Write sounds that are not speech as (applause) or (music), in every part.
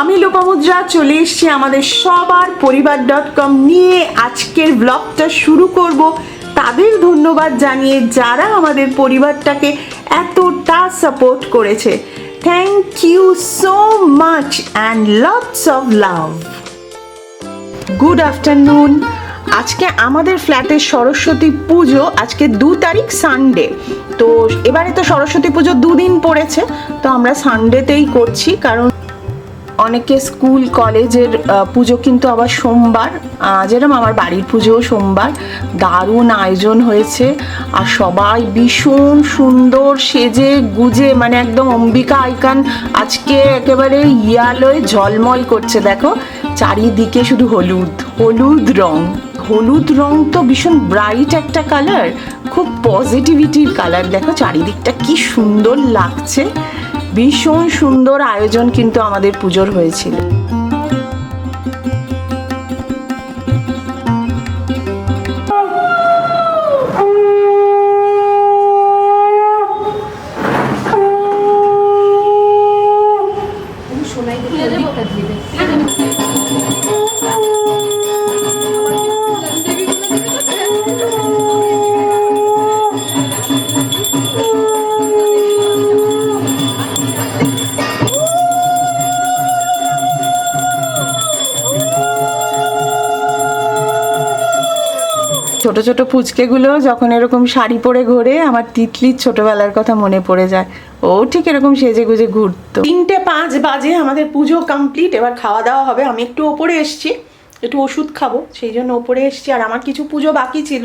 আমি লোপামুদ্রা চলে এসেছি আমাদের সবার পরিবার ডট কম নিয়ে। আজকের ব্লগটা শুরু করব। তাদের ধন্যবাদ জানিয়ে যারা আমাদের পরিবারটাকে এতটা সাপোর্ট করেছে। Thank you so much and lots of love good afternoon আজকে আমাদের ফ্ল্যাটের সরস্বতী পুজো আজকে দু তারিখ সানডে তো এবারে তো সরস্বতী পুজো দুদিন পড়েছে। তো আমরা সানডেতেই করছি, কারণ অনেকে স্কুল, কলেজের পুজো কিন্তু আবার সোমবার। যেরকম আমার বাড়ির পুজোও সোমবার। দারুণ আয়োজন হয়েছে আর সবাই ভীষণ সুন্দর সেজে গুজে মানে একদম অম্বিকা আইকান আজকে একেবারে ইয়ালোয় ঝলমল করছে। দেখো, চারিদিকে শুধু হলুদ হলুদ রং। হলুদ রং তো ভীষণ ব্রাইট একটা কালার খুব পজিটিভিটির কালার দেখো, চারিদিকটা কি সুন্দর লাগছে। ভীষণ সুন্দর আয়োজন কিন্তু আমাদের পুজোর হয়েছিল। ছোট ছোট পুচকেগুলো যখন এরকম শাড়ি পরে ঘোরে আমার তিতলির ছোটবেলার কথা মনে পড়ে যায়। ও ঠিক এরকম সেজে গুজে ঘুরতো। তিনটে পাঁচ বাজে আমাদের পুজো কমপ্লিট এবার খাওয়া দাওয়া হবে। আমি একটু ওপরে এসছি একটু ওষুধ খাব সেই জন্য ওপরে এসছি। আর আমার কিছু পুজো বাকি ছিল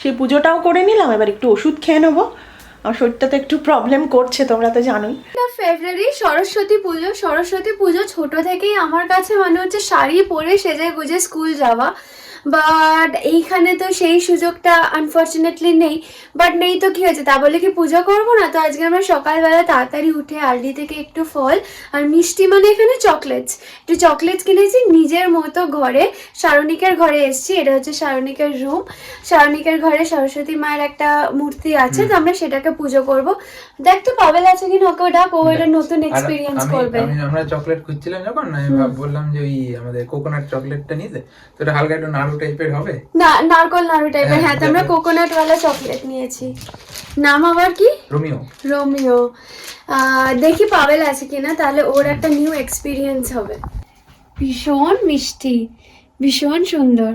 সেই পুজোটাও করে নিলাম। এবার একটু ওষুধ খেয়ে নেব। আমার শরীরটা তো একটু প্রবলেম করছে তোমরা তো জানোই। ফেব্রুয়ারি সরস্বতী পুজো সরস্বতী পুজো ছোট থেকেই আমার কাছে মানে হচ্ছে শাড়ি পরে সেজে গুজে স্কুল যাওয়া। বাট এইখানে তো সেই সুযোগটা আনফর্চুনেটলি নেই। বাট নেই তো কি হয়েছে? তা বলে কি পুজো করব না? তো আজকে আমরা সকালবেলা তাড়াতাড়ি উঠে আলডি থেকে একটু ফল আর মিষ্টি মানে এখানে চকলেটস একটু চকলেটস কিনেছি নিজের মতো ঘরে। সারণিকের ঘরে এসেছি এটা হচ্ছে সারণিকের রুম সারণিকের ঘরে সরস্বতী মায়ের একটা মূর্তি আছে তো আমরা সেটাকে পুজো করব। দেখ তো পাবেল আছে কিনা ওকে ডাক ও এটা নতুন এক্সপিরিয়েন্স করবে। আমি আমরা চকলেট খুঁজছিলাম যখন আমি বললাম যে ওই আমাদের কোকোনাট চকলেটটা নিতে তো এটা হালকা একটু নাড়ু টাইপের হবে? না নারকল নাড়ু টাইপের হ্যাঁ, হ্যাঁ আমরা। কোকোনাট ওয়ালা চকলেট নিয়েছি। নাম আবার কি? রোমিও। রোমিও। দেখি পাবেল আছে কিনা তাহলে ওর একটা নিউ এক্সপিরিয়েন্স হবে। ভীষণ মিষ্টি ভীষণ সুন্দর।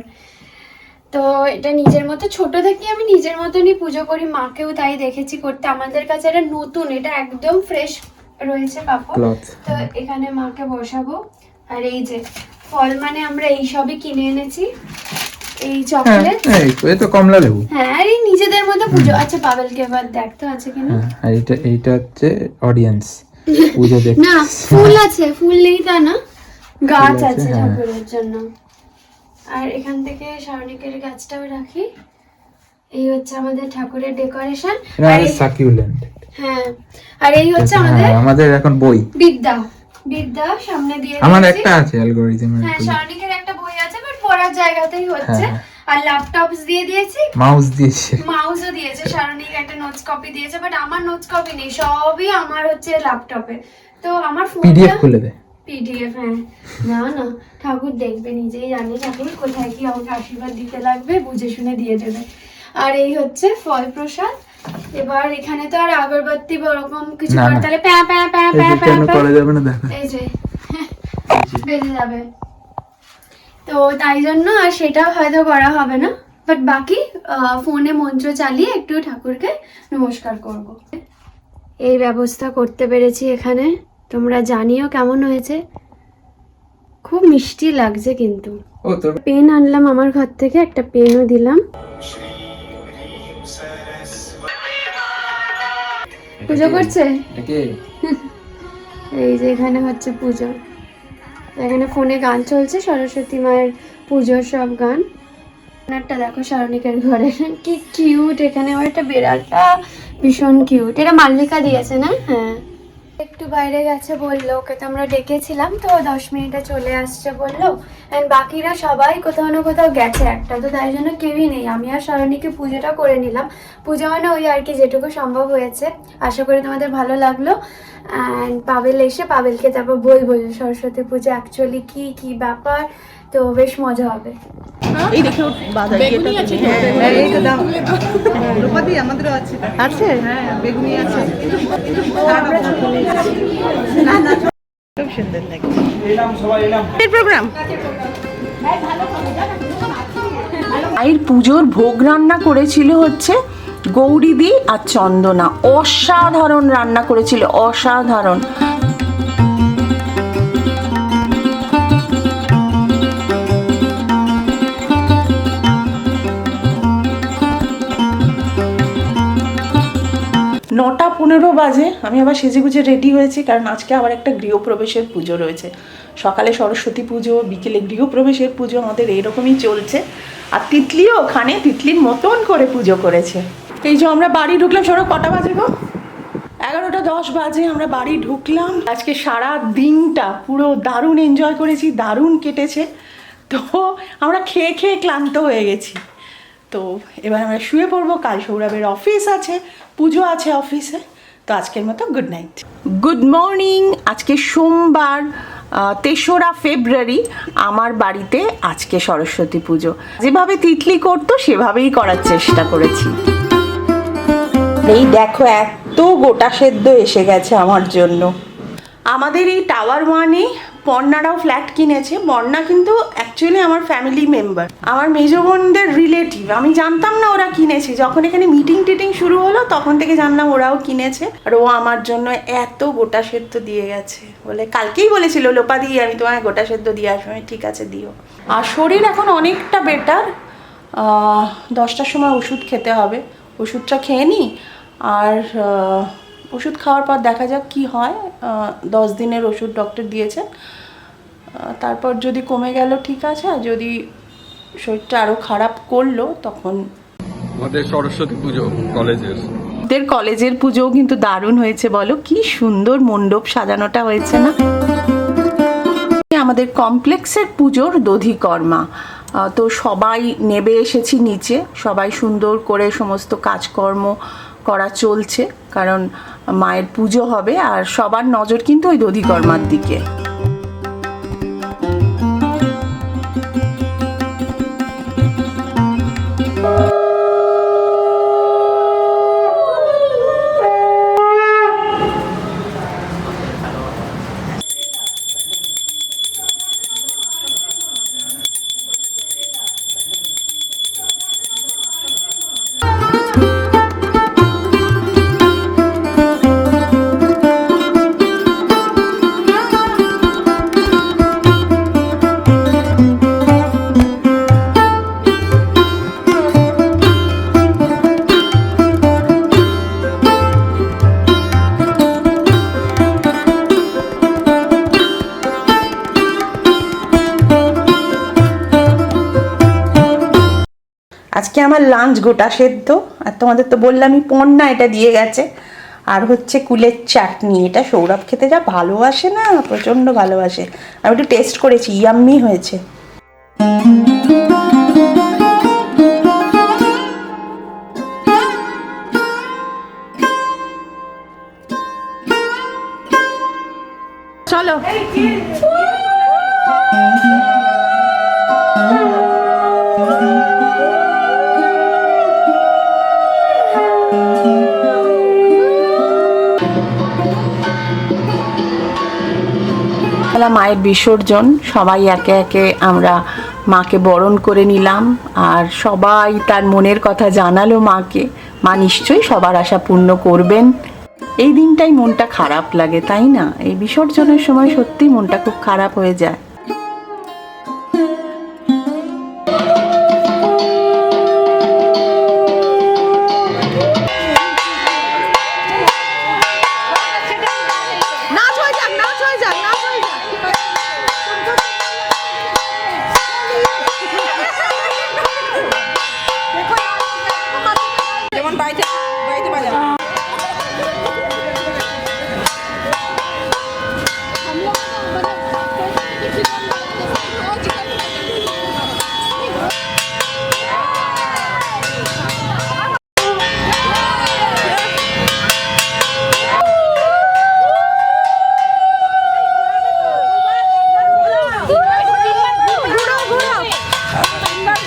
তো এটা নিজের মতো ছোট থেকে আমি নিজের মতনই পুজো করি মাকেও তাই দেখেছি করতে। আমাদের কাছে এটা নতুন এটা একদম ফ্রেশ রয়েছে কাপড়। ক্লথ তো এখানে মাকে বসাবো। আর এই যে ফল মানে আমরা এইসবই কিনে এনেছি। এই হ্যাঁ চকলেট এই এই তো কমলা লেবু। হ্যাঁ আর এই নিজেদের মধ্যে পুজো। আচ্ছা পাবেলকে এবার দেখতে আছে কিনা? হ্যাঁ আর এটা এইটা হচ্ছে অডিয়েন্স (laughs) পুজো দেখ না ফুল আছে ফুল নেই তা না। গাছ আছে, হ্যাঁ। ঠাকুরের জন্য। আর এখান থেকে শারণিকের গাছটাও রাখি। এই হচ্ছে আমাদের ঠাকুরের ডেকোরেশন আর সাকিউলেন্ট হ্যাঁ আর এই হচ্ছে আমাদের হ্যাঁ আমাদের এখন বই। বিদ্যা। বিদ্যা সামনে দিয়ে আমার একটা আছে অ্যালগরিদমের হ্যাঁ শারণিকের একটা বই আছে পড়ার জায়গাতেই হচ্ছে। হ্যাঁ, আর ল্যাপটপস দিয়ে দিয়েছি। মাউস দিয়েছে। মাউসও দিয়েছে। শারণিক একটা নোটস কপি দিয়েছে বাট আমার নোটস কপি নেই। সবই আমার হচ্ছে ল্যাপটপে তো আমার পিডিএফ খুলে দে। পিডিএফ হ্যাঁ। না না। ঠাকুর দেখবে নিজেই জানে ঠাকুর কোথায় কি আমাকে আশীর্বাদ দিতে লাগবে বুঝে শুনে দিয়ে দেবে। আর এই হচ্ছে ফল প্রসাদ এবার এখানে তো আর আগরবাতি ওরকম কিছু তাহলে প্যা প্যা প্যা প্যা প্যা এই যে। বেজে যাবে। তো তাই জন্য আর সেটা হয়তো করা হবে না। বাট বাকি ফোনে মন্ত্র চালিয়ে একটু ঠাকুরকে নমস্কার করব। এই ব্যবস্থা করতে পেরেছি এখানে। তোমরা জানিও কেমন হয়েছে। খুব মিষ্টি লাগছে কিন্তু। পেন আনলাম আমার ঘর থেকে একটা পেনও দিলাম। পুজো করছে? এই যে এখানে হচ্ছে পুজো। এখানে ফোনে গান চলছে, সরস্বতী মায়ের পুজোর সব গান। একটা দেখো সারণিকের ঘরে, কি কিউট এখানে আমার একটা বেড়ালটা, ভীষণ কিউট এটা মাল্লিকা দিয়েছে না? হ্যাঁ। একটু বাইরে গেছে বলল, ওকে তো আমরা ডেকেছিলাম, তো দশ মিনিটে চলে আসছে বলল। অ্যান্ড বাকিরা সবাই কোথাও না কোথাও গেছে একটা, তো তাই জন্য কেউই নেই। আমি আর সরণীকে পুজোটা করে নিলাম। পুজো মানে ওই আর কি, যেটুকু সম্ভব হয়েছে। আশা করি তোমাদের ভালো লাগল। অ্যান্ড পাবেল এসে পাবেলকে তারপর বই বলল সরস্বতী পুজো অ্যাকচুয়ালি কি কি ব্যাপার? তো বেশ মজা হবে। এই দেখে ওর বেগুনি আছে এই তো দাও। দ্রৌপদী আমাদেরও আছে। আছে? হ্যাঁ বেগুনি আছে। না না খুব সুন্দর লাগছে প্রোগ্রাম? মায়ের পুজোর ভোগ রান্না করেছিল হচ্ছে গৌরীদি আর চন্দনা। অসাধারণ রান্না করেছিল অসাধারণ। নটা পনেরো বাজে, আমি আবার সেজে গুজে রেডি হয়েছি, কারণ আজকে আবার একটা গৃহপ্রবেশের পুজো রয়েছে। সকালে সরস্বতী পুজো, বিকেলে গৃহপ্রবেশের পুজো, আমাদের এইরকমই চলছে। আর তিতলিও ওখানে তিতলির মতন করে পুজো করেছে। এই যে আমরা বাড়ি ঢুকলাম, সরো, কটা বাজে গো? এগারোটা দশ বাজে, আমরা বাড়ি ঢুকলাম। আজকে সারা দিনটা পুরো দারুণ এনজয় করেছি, দারুণ কেটেছে। তো আমরা খেয়ে খেয়ে ক্লান্ত হয়ে গেছি। তো এবার আমরা শুয়ে পড়ব। কাল সৌরভের অফিস আছে পুজো আছে অফিসে তো আজকের মতো গুড নাইট গুড মর্নিং আজকে সোমবার তেসরা ফেব্রুয়ারি আমার বাড়িতে আজকে সরস্বতী পুজো। যেভাবে তিতলি করতো সেভাবেই করার চেষ্টা করেছি। এই দেখো এত গোটা সেদ্ধ এসে গেছে আমার জন্য। আমাদের এই টাওয়ার ওয়ানে পর্ণারাও ফ্ল্যাট কিনেছে। বর্ণা কিন্তু অ্যাকচুয়ালি আমার ফ্যামিলি মেম্বার আমার মেজ বোনদের রিলেটিভ আমি জানতাম না ওরা কিনেছে। যখন এখানে মিটিং টিটিং শুরু হলো, তখন থেকে জানলাম ওরাও কিনেছে। আর ও আমার জন্য এত গোটা সেদ্ধ দিয়ে গেছে। বলে কালকেই বলেছিল, লোপা দিয়ে আমি তোমায় গোটা সেদ্ধ দিয়ে আসব। ঠিক আছে, দিও। আর শরীর এখন অনেকটা বেটার দশটার সময় ওষুধ খেতে হবে। ওষুধটা খেয়ে নিই আর ওষুধ খাওয়ার পর দেখা যাক কি হয়। দশ দিনের ওষুধ ডক্টর দিয়েছে আহ, তারপর যদি কমে গেল ঠিক আছে। আর যদি শরীরটা আরও খারাপ করল তখন আমাদের সরস্বতী পুজো কলেজের। ওদের কলেজের পুজোও কিন্তু দারুণ হয়েছে বলো। কি সুন্দর মণ্ডপ সাজানোটা হয়েছে না? আমাদের কমপ্লেক্সের পুজোর দধিকর্মা। তো সবাই নেবে এসেছি নিচে। সবাই সুন্দর করে সমস্ত কাজকর্ম করা চলছে কারণ মায়ের পুজো হবে আর সবার নজর কিন্তু ওই দধিকর্মার দিকে। আমার লাঞ্চ গোটা সেদ্ধ। আর তোমাদের তো বললামই, পন্না এটা দিয়ে গেছে। আর হচ্ছে কুলের চাটনি। এটা সৌরভ খেতে যা ভালোবাসে না, প্রচণ্ড ভালোবাসে। আমি একটু টেস্ট করেছি ইয়াম্মি হয়েছে। বেলা মায়ের বিসর্জন। সবাই একে একে আমরা মাকে বরণ করে নিলাম আর সবাই তার মনের কথা জানালো মাকে। মা নিশ্চয়ই সবার আশা পূর্ণ করবেন। এই দিনটাই মনটা খারাপ লাগে, তাই না? এই বিসর্জনের সময় সত্যি মনটা খুব খারাপ হয়ে যায়।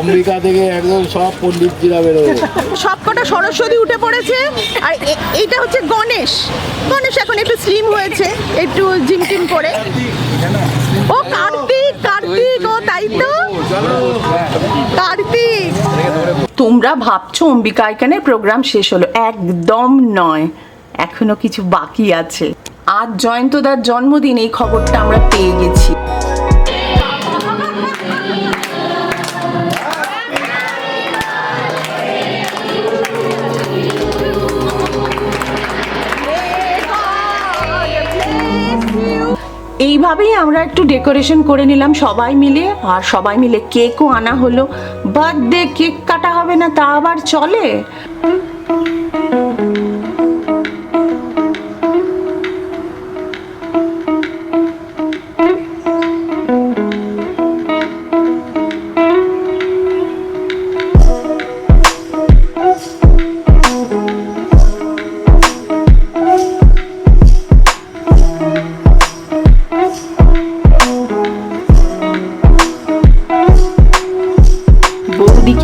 আমেরিকা থেকে একদম সব পণ্ডিতজিরা বেরোবে। সবকটা সরস্বতী উঠে পড়েছে আর এইটা হচ্ছে গণেশ। গণেশ এখন একটু স্লিম হয়েছে একটু জিম টিম করে। ও কার্তিক কার্তিক ও তাই তো? কার্তিক। তোমরা ভাবছ অম্বিকা আইকানের প্রোগ্রাম শেষ হলো? একদম নয়। এখনও কিছু বাকি আছে। আজ জয়ন্তদার জন্মদিন এই খবরটা আমরা পেয়ে গেছি। এইভাবেই আমরা একটু ডেকোরেশন করে নিলাম সবাই মিলে। আর সবাই মিলে কেকও আনা হলো। বার্থডে কেক কাটা হবে না, তা আবার চলে।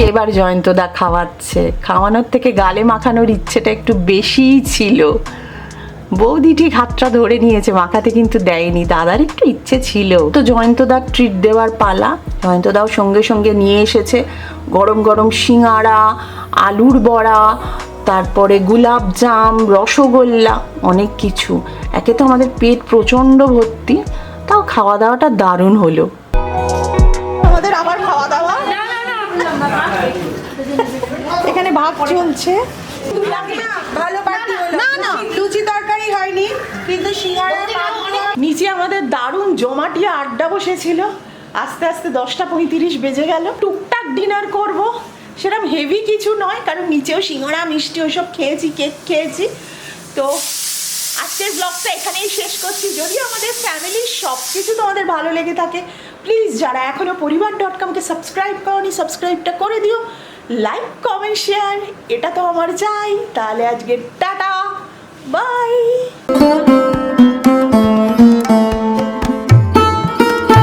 বৌদিকে এবার জয়ন্তদা খাওয়াচ্ছে। খাওয়ানোর থেকে গালে মাখানোর ইচ্ছেটা একটু বেশিই ছিল। বৌদি ঠিক হাতটা ধরে নিয়েছে, মাখাতে কিন্তু দেয়নি, দাদার একটু ইচ্ছে ছিল। তো জয়ন্তদার ট্রিট দেওয়ার পালা, জয়ন্তদাও সঙ্গে সঙ্গে নিয়ে এসেছে গরম গরম সিঙাড়া আলুর বড়া, তারপরে গুলাব জাম, রসগোল্লা, অনেক কিছু। একে তো আমাদের পেট প্রচণ্ড ভর্তি, তাও খাওয়া দাওয়াটা দারুণ হলো। চলছে। না না লুচি তরকারি হয়নি কিন্তু নিচে আমাদের দারুণ জমাটিয়া আড্ডা বসেছিল। আস্তে আস্তে দশটা পঁয়ত্রিশ বেজে গেল। টুকটাক ডিনার করব। সেরকম হেভি কিছু নয় কারণ নিচেও সিঙ্গড়া মিষ্টি ওসব খেয়েছি কেক খেয়েছি। তো আজকের ব্লগটা এখানেই শেষ করছি। যদি আমাদের ফ্যামিলির সব কিছু তোমাদের ভালো লেগে থাকে প্লিজ যারা এখনও পরিবার ডট কমকে সাবস্ক্রাইব করনি সাবস্ক্রাইবটা করে দিও। লাইক কমেন্ট শেয়ার এটা তো আমার চাই। তাহলে আজকে টাটা। বাই